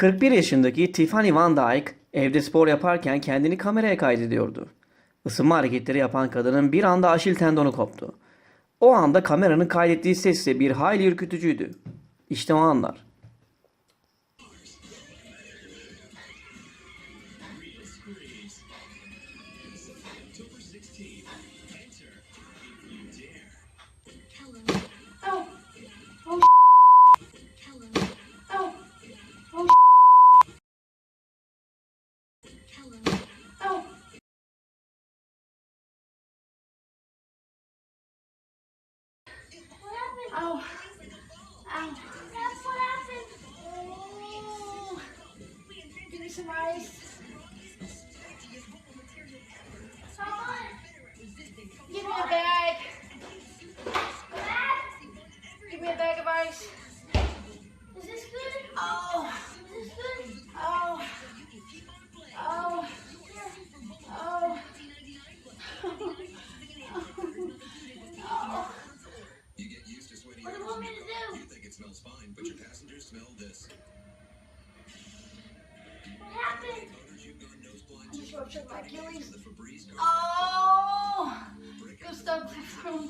41 yaşındaki Tiffany Van Dyke evde spor yaparken kendini kameraya kaydediyordu. Isınma hareketleri yapan kadının bir anda aşil tendonu koptu. O anda kameranın kaydettiği ses ise bir hayli ürkütücüydü. İşte o anlar. Oh, Ow. That's what happened. Oh. Give me some ice. Come on. Give me a bag. Give me a bag of ice. smells fine, but your passengers smell this. What happened? I just ruptured my Achilles. Oh! Go stop my room.